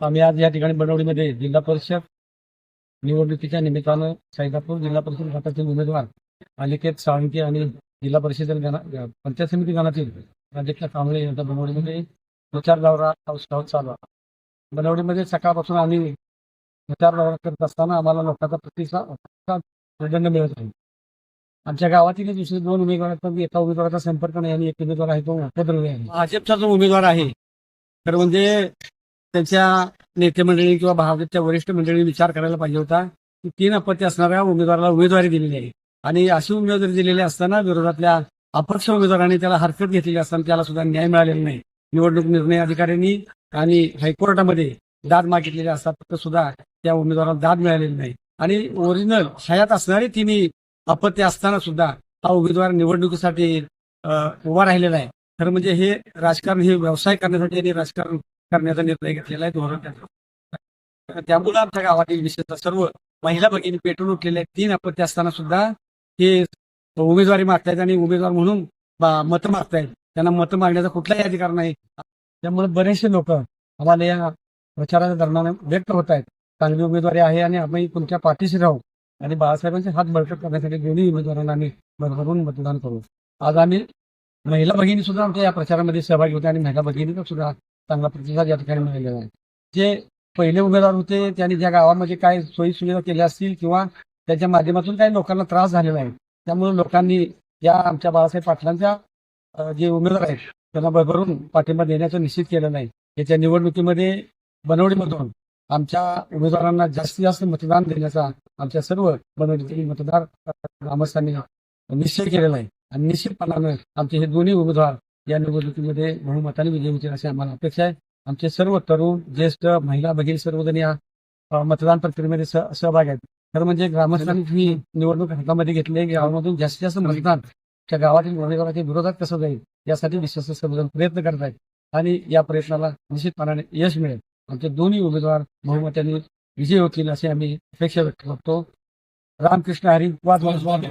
आम्ही आज या ठिकाणी बनवडीमध्ये जिल्हा परिषद निवडणुकीच्या निमित्तानं सैदापूर जिल्हा परिषद गटातील उमेदवार अनिकेत साळुंके आणि जिल्हा परिषद पंचायत समिती गणातील अध्यक्ष कांबळे यांच्या बनवडीमध्ये प्रचार दौरा चालू आहे. बनवडीमध्ये सकाळपासून आम्ही प्रचार दौरा करत असताना आम्हाला लोकांचा प्रतिसाद प्रचंड मिळत आहे आमच्या गावातील दुसरे दोन उमेदवार आहेत एका उमेदवाराचा संपर्क नाही आणि एक उमेदवार आहे तो उपद्रवी आहे भाजपचा जो उमेदवार आहे तर म्हणजे त्यांच्या नेते मंडळी किंवा भाजपच्या वरिष्ठ मंडळी विचार करायला पाहिजे होता की तीन अपत्य असणाऱ्या उमेदवाराला उमेदवारी दिलेली आहे. आणि अशी उमेदवारी दिलेली असताना विरोधातल्या अपक्ष उमेदवारांनी त्याला हरकत घेतलेली असताना त्याला सुद्धा न्याय मिळालेला नाही. निवडणूक निर्णय अधिकाऱ्यांनी आणि हायकोर्टामध्ये दाद मागितलेले असतात तर सुद्धा त्या उमेदवाराला दाद मिळालेली नाही. आणि ओरिजिनल हयात असणारे तिन्ही अपत्य असताना सुद्धा हा उमेदवार निवडणुकीसाठी उभा राहिलेला आहे. खरं म्हणजे हे राजकारण हे व्यवसाय करण्यासाठी आणि राजकारण करण्याचा निर्णय घेतलेला आहे धोरण त्याचं. त्यामुळे आमच्या गावातील विशेषतः सर्व महिला भगिनी पेटून उठलेल्या आहेत. तीन अपत्य असताना सुद्धा हे उमेदवारी मागतायत आणि उमेदवार म्हणून मतं मागतायत. त्यांना मतं मागण्याचा कुठलाही अधिकार नाही. त्यामुळे बरेचसे लोक आम्हाला या प्रचाराच्या दरम्यान व्यक्त होत आहेत. चांगली उमेदवारी आहे आणि आम्ही तुमच्या पाठीशी राहू आणि बाळासाहेबांचे हात बळकट करण्यासाठी दोन्ही उमेदवारांना आम्ही भरभरून मतदान करू. आज आम्ही महिला भगिनी सुद्धा आमच्या या प्रचारामध्ये सहभागी होते आणि महिला भगिनीचा सुद्धा चांगला प्रतिसाद या ठिकाणी मिळालेला आहे. जे पहिले उमेदवार होते त्यांनी ज्या गावामध्ये काय सोयी सुविधा केल्या असतील किंवा त्याच्या माध्यमातून काही लोकांना त्रास झालेला आहे त्यामुळे लोकांनी या आमच्या बाळासाहेब पाटलांच्या जे उमेदवार आहेत त्यांना भरभरून पाठिंबा देण्याचं निश्चित केलं नाही. याच्या निवडणुकीमध्ये बनवडीमधून आमच्या उमेदवारांना जास्तीत जास्त मतदान देण्याचा आमच्या सर्व बनवडीतील मतदार ग्रामस्थांनी निश्चय केलेला आहे. आणि निश्चितपणानं आमचे हे दोन्ही उमेदवार या निवडणुकीमध्ये बहुमताने विजय होतील अशी आम्हाला अपेक्षा आहे. आमचे सर्व तरुण ज्येष्ठ महिला भगिनी सर्वजण या मतदान प्रक्रियेमध्ये सह- आहेत. खरं म्हणजे ग्रामस्थांनी ही निवडणूक हातामध्ये घेतली गावामधून जास्तीत जास्त मतदान त्या गावातील उमेदवाराच्या विरोधात कसं जाईल यासाठी विश्वास सर्वजण प्रयत्न करत आहेत. आणि या प्रयत्नाला निश्चितपणाने यश मिळेल. आमचे दोन्ही उमेदवार बहुमताने विजय होतील अशी आम्ही अपेक्षा व्यक्त करतो. रामकृष्ण हरी वाद वाद वाद